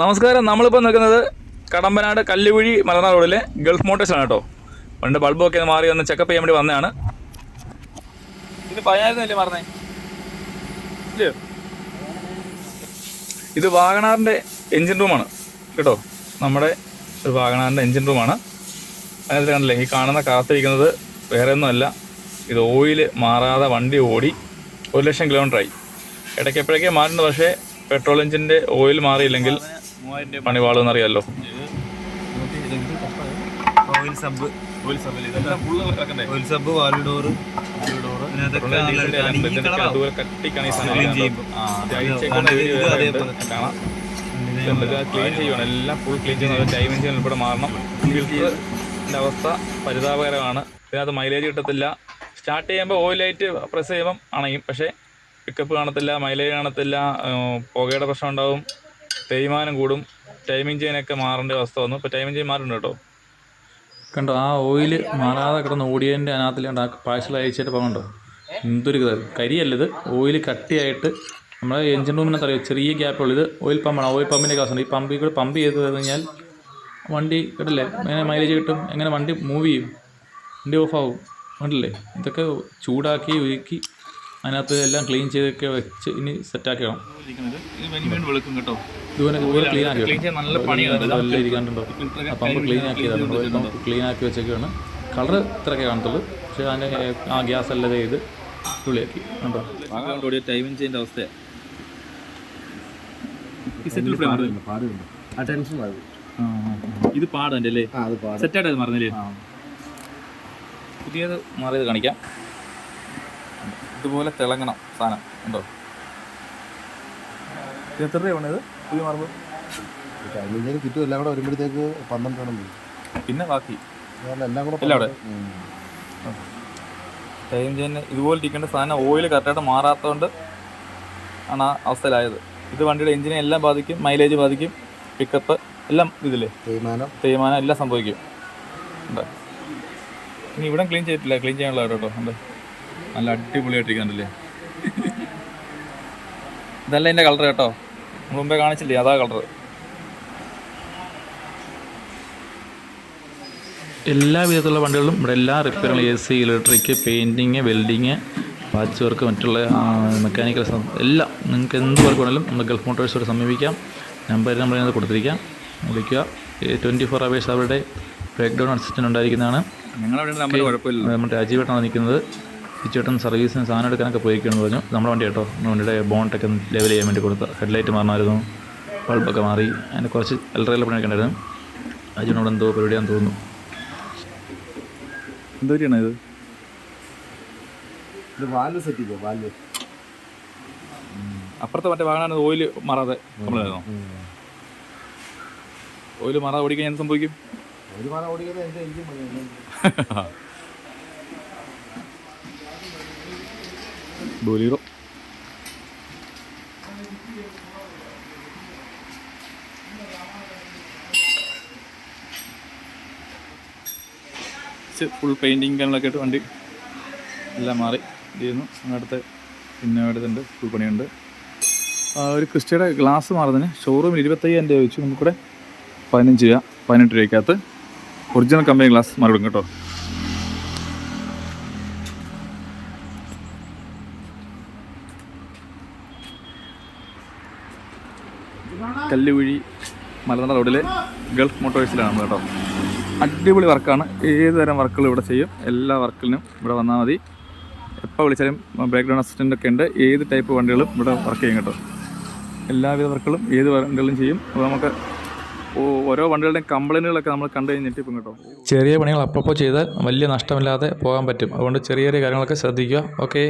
നമസ്കാരം. നമ്മളിപ്പോൾ നിൽക്കുന്നത് കടമ്പനാട് കല്ലുകുഴി മലനാട് റോഡിലെ ഗൾഫ് മോട്ടേഴ്സാണ് കേട്ടോ. പണ്ട് ബൾബൊക്കെ ഒന്ന് മാറി ഒന്ന് ചെക്കപ്പ് ചെയ്യാൻ വേണ്ടി വന്നതാണ്. ഇത് പതിനായിരത്തല്ലേ പറഞ്ഞേ ഇല്ലയോ ഇത് വാഗണാറിന്റെ എൻജിൻ റൂമാണ് കേട്ടോ? നമ്മുടെ ഒരു വാഗണാറിന്റെ എൻജിൻ റൂമാണ് അതിനകത്ത് കണ്ടില്ലേ ഈ കാണുന്ന കാത്തിരിക്കുന്നത് വേറെ ഒന്നുമല്ല. ഇത് ഓയിൽ മാറാതെ വണ്ടി ഓടി ഒരു ലക്ഷം കിലോമീറ്ററായി ഇടയ്ക്ക് എപ്പോഴൊക്കെ മാറുന്നുണ്ട് പക്ഷേ പെട്രോൾ എഞ്ചിന്റെ ഓയിൽ മാറിയില്ലെങ്കിൽ പണി പാളുമെന്നറിയാമല്ലോ oil sub oil sub oil sub valve door. Clean ചെയ്യണം എല്ലാം ഫുൾ ക്ലീൻ മാറണം. ഫിൽറ്ററിന്റെ അവസ്ഥ പരിതാപകരമാണ്. ഇതിനകത്ത് മൈലേജ് കിട്ടത്തില്ല. സ്റ്റാർട്ട് ചെയ്യുമ്പോൾ ഓയിൽ ലൈറ്റ് പ്രസ് ചെയ്യുമ്പം അണയും. പക്ഷേ പിക്കപ്പ് കാണത്തില്ല മൈലേജ് കാണത്തില്ല പുകയുടെ പ്രശ്നം ഉണ്ടാവും തേയ്മാനം കൂടും ടൈമിംഗ് ചെയിനൊക്കെ മാറേണ്ട അവസ്ഥ വന്നു. ഇപ്പോൾ ടൈമിംഗ് ചെയിൻ മാറുന്നുണ്ട് കേട്ടോ കണ്ടോ ആ ഓയിൽ മാറാതെ കിടന്ന് ഓടിയതിന്റെ അതിനകത്തിലുണ്ട് ആ പാഴ്സൽ അയച്ചിട്ട് പോകണ്ടോ എന്തൊരു ഇത്. കരിയല്ല ഇത്. ഓയിൽ കട്ടിയായിട്ട് നമ്മുടെ എഞ്ചിൻ റൂമിനകത്ത് അറിയാം ചെറിയ ഗ്യാപ്പുള്ളൂ ഇത് ഓയിൽ പമ്പാണ് ഓയിൽ പമ്പിന്റെ കാശുണ്ട്. ഈ പമ്പിൽ കൂടെ പമ്പ് ചെയ്ത് കഴിഞ്ഞാൽ വണ്ടി കിട്ടില്ലേ? എങ്ങനെ മൈലേജ് കിട്ടും? എങ്ങനെ വണ്ടി മൂവ് ചെയ്യും? വണ്ടി ഓഫാവും കണ്ടില്ലേ? ഇതൊക്കെ ചൂടാക്കി ഒരുക്കി അതിനകത്ത് എല്ലാം ക്ലീൻ ചെയ്തൊക്കെ വെച്ച് ഇനി സെറ്റാക്കി വേണം വെളുക്കും കേട്ടോ. ഇതുപോലെ ഇതുപോലെ ക്ലീൻ ആക്കി നല്ല പണിയാണ് ക്ലീൻ ആക്കിയതാണ് ക്ലീൻ ആക്കി വെച്ചൊക്കെയാണ് കളർ ഇത്രയൊക്കെ കാണത്തുള്ളൂ. പക്ഷേ അതിന്റെ ആ ഗ്യാസ് എല്ലാം ചെയ്ത് തുള്ളിയാക്കി. കണ്ടോ? ടൈമിംഗ് ചെയ്യേണ്ട അവസ്ഥയാണ് ഇത് പാടല്ലേ സെറ്റായിട്ട് മറന്നില്ലേ? പുതിയത് മാറിയത് കാണിക്കാം. ഇതുപോലെ തിളങ്ങണം സാധനം. ഉണ്ടോ? എത്ര രൂപയാണ് ഇത്? പുതിയ മാർബിൾ? ചുറ്റും എല്ലാം കൂടെ വരുമ്പോഴത്തേക്ക് പിന്നെ ബാക്കി. അതുകൊണ്ട് എല്ലാം കൂടെ എല്ലാം അവിടെ? ടൈം ചെയിൻ ഇതുപോലെ ഇരിക്കേണ്ട സാധനം ഓയിൽ കറക്റ്റായിട്ട് മാറാത്തതുകൊണ്ട് ആണ് ആ അവസ്ഥയിലായത്. ഇത് വണ്ടിയുടെ എഞ്ചിനെ എല്ലാം ബാധിക്കും മൈലേജ് ബാധിക്കും പിക്കപ്പ് എല്ലാം ഇതില്ലേ തേയ്മാനം. തേയ്മാനം എല്ലാം സംഭവിക്കും. ഉണ്ട് ഇനി ഇവിടെ ക്ലീൻ ചെയ്തിട്ടില്ല. ക്ലീൻ ചെയ്യാനുള്ള കേട്ടോ ഉണ്ട്. നല്ല അടിപൊളിയായിട്ടിരിക്കുന്നുണ്ടല്ലേ ഇതല്ല എന്റെ കളർ കേട്ടോ. നമ്മൾ മുമ്പേ കാണിച്ചില്ലേ? അതാ കളർ എല്ലാ വിധത്തിലുള്ള വണ്ടികളും ഇവിടെ എല്ലാ റിപ്പയറുകളും A C electric painting welding patch work മറ്റുള്ള മെക്കാനിക്കൽ എല്ലാം നിങ്ങൾക്ക് എന്ത് വർക്ക് വേണമെങ്കിലും നമ്മൾ ഗൾഫ് മോട്ടോഴ്സോട് സമീപിക്കാം. നമ്പർ നമ്മൾ ഇതിനകത്ത് കൊടുത്തിരിക്കാം. വിളിക്കുക. ട്വന്റി ഫോർ അവേഴ്സ് അവരുടെ ബ്രേക്ക് ഡൗൺ അസിസ്റ്റന്റ് ഉണ്ടായിരിക്കുന്നതാണ് നമ്മുടെ രാജീവേട്ടാണ് നിൽക്കുന്നത്. ചേട്ടൻ സർവീസിന് സാധനം എടുക്കാനൊക്കെ പോയിരിക്കുമെന്ന് പറഞ്ഞു. നമ്മുടെ വണ്ടി കേട്ടോ. നമ്മുടെ വണ്ടിയുടെ ബോണ്ടൊക്കെ ഒന്ന് ലെവൽ ചെയ്യാൻ വേണ്ടി കൊടുത്ത ഹെഡ്ലൈറ്റ് മാറണമായിരുന്നു ബൾബൊക്കെ മാറി. അതിന് കുറച്ച് എലറയിൽ പണിയൊക്കെ ഉണ്ടായിരുന്നു അജിനോട് എന്തോ പരിപാടിയാന്ന് തോന്നുന്നു. എന്തോരിയാണ് ഇത്? ഇത് വാൽവ് സെറ്റ് ചെയ്തോ? വാൽവ് അപ്പുറത്തെ മറ്റേ വാഹനമാണ് ഓയിൽ മാറാതെ നമ്മളായിരുന്നു ഓയിൽ മാറാതെ ഓടിക്കാൻ എന്ത് സംഭവിക്കും? ഒരു മാറാതെ ഓടിക്കുന്നത് എന്റെ എഞ്ചിൻ പണിയാണ് ബോലീറോ ഫുൾ പെയിന്റിങ് കാര്യങ്ങളൊക്കെ ആയിട്ട് വണ്ടി എല്ലാം മാറി. ചെയ്യുന്നു അങ്ങനത്തെ പിന്നെ അടുത്തുണ്ട് ഫുൾ പണിയുണ്ട്. ഒരു ക്രിസ്റ്റയുടെ ഗ്ലാസ് മാറുന്നതിന് ഷോറൂമിൽ ഇരുപത്തയ്യായിരം രൂപ വെച്ച് നമുക്കിവിടെ പതിനഞ്ച് രൂപ പതിനെട്ട് രൂപയ്ക്കകത്ത് ഒറിജിനൽ കമ്പനി ഗ്ലാസ് മറുപടി കേട്ടോ. കല്ലുകുഴി മലനാട് റോഡിലെ ഗൾഫ് മോട്ടോഴ്സിലാണ് കേട്ടോ. അടിപൊളി വർക്കാണ്. ഏത് തരം വർക്കുകൾ ഇവിടെ ചെയ്യും എല്ലാ വർക്കിലും ഇവിടെ വന്നാൽ മതി. എപ്പോൾ വിളിച്ചാലും ബ്രേക്ക് ഡൗൺ അസിസ്റ്റന്റ് ഒക്കെ ഉണ്ട്. ഏത് ടൈപ്പ് വണ്ടികളും ഇവിടെ വർക്ക് ചെയ്യും കേട്ടോ. എല്ലാവിധ വർക്കുകളും ഏത് വണ്ടികളും ചെയ്യും. അപ്പോൾ നമുക്ക് ഓരോ വണ്ടികളുടെയും കംപ്ലൈന്റുകളൊക്കെ നമ്മൾ കണ്ടു കഴിഞ്ഞിട്ട് ഇപ്പം കേട്ടോ. ചെറിയ പണികൾ അപ്പോൾ ചെയ്താൽ വലിയ നഷ്ടമില്ലാതെ പോകാൻ പറ്റും. അതുകൊണ്ട് ചെറിയ ചെറിയ കാര്യങ്ങളൊക്കെ ശ്രദ്ധിക്കുക. ഓക്കെ